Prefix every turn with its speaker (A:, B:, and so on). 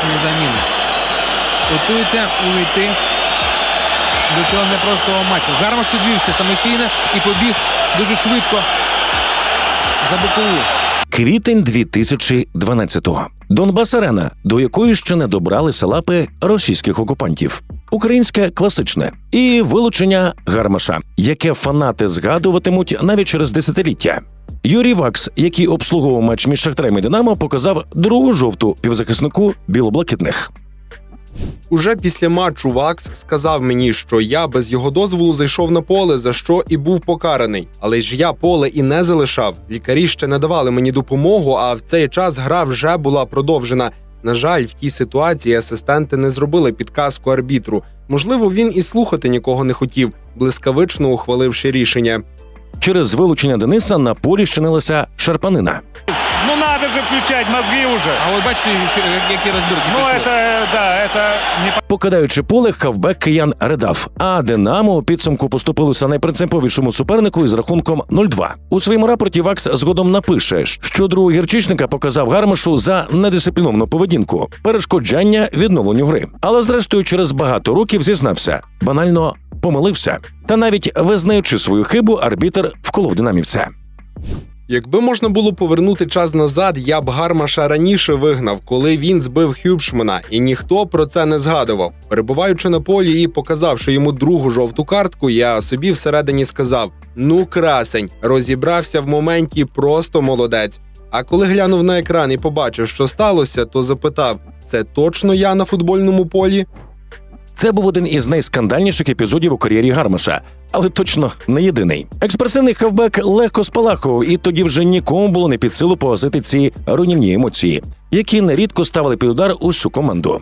A: верхньої заміни. Готується увійти до цього непростого матчу. Гармаш підвівся самостійно і побіг дуже швидко за бокову.
B: Квітень 2012-го. Донбас Арена, до якої ще не добралися лапи російських окупантів. Українське класичне і вилучення гармаша, яке фанати згадуватимуть навіть через десятиліття. Юрій Вакс, який обслуговував матч між Шахтарем і Динамо, показав другу жовту півзахиснику білоблакитних.
C: Уже після матчу Вакс сказав мені, що я без його дозволу зайшов на поле, за що і був покараний. Але ж я поле і не залишав. Лікарі ще не давали мені допомогу, а в цей час гра вже була продовжена. На жаль, в тій ситуації асистенти не зробили підказку арбітру. Можливо, він і слухати нікого не хотів, блискавично ухваливши рішення.
B: Через вилучення Дениса на полі щинилася шарпанина.
D: Ну надо же включать мозги уже.
A: А ви бачите, які розбірки
D: Ну
A: пішли?
D: это, да, это не
B: Покидаючи поле, хавбек киян ридав. А Динамо у підсумку поступилося найпринциповішому супернику із рахунком 0-2. У своєму рапорті Вакс згодом напише, що другого гірчичника показав гармашу за недисципліновану поведінку, перешкоджання відновленню гри. Але зрештою, через багато років зізнався, банально помилився. Та навіть визнаючи свою хибу, арбітр вколов динамівця.
C: Якби можна було повернути час назад, я б Гармаша раніше вигнав, коли він збив Хюбшмана, і ніхто про це не згадував. Перебуваючи на полі і показавши йому другу жовту картку, я собі всередині сказав: ну, красень, розібрався в моменті, просто молодець. А коли глянув на екран і побачив, що сталося, то запитав: це точно я на футбольному полі?
B: Це був один із найскандальніших епізодів у кар'єрі Гармаша, але точно не єдиний. Експресивний хавбек легко спалахував, і тоді вже нікому було не під силу погасити ці руйнівні емоції, які нерідко ставили під удар усю команду.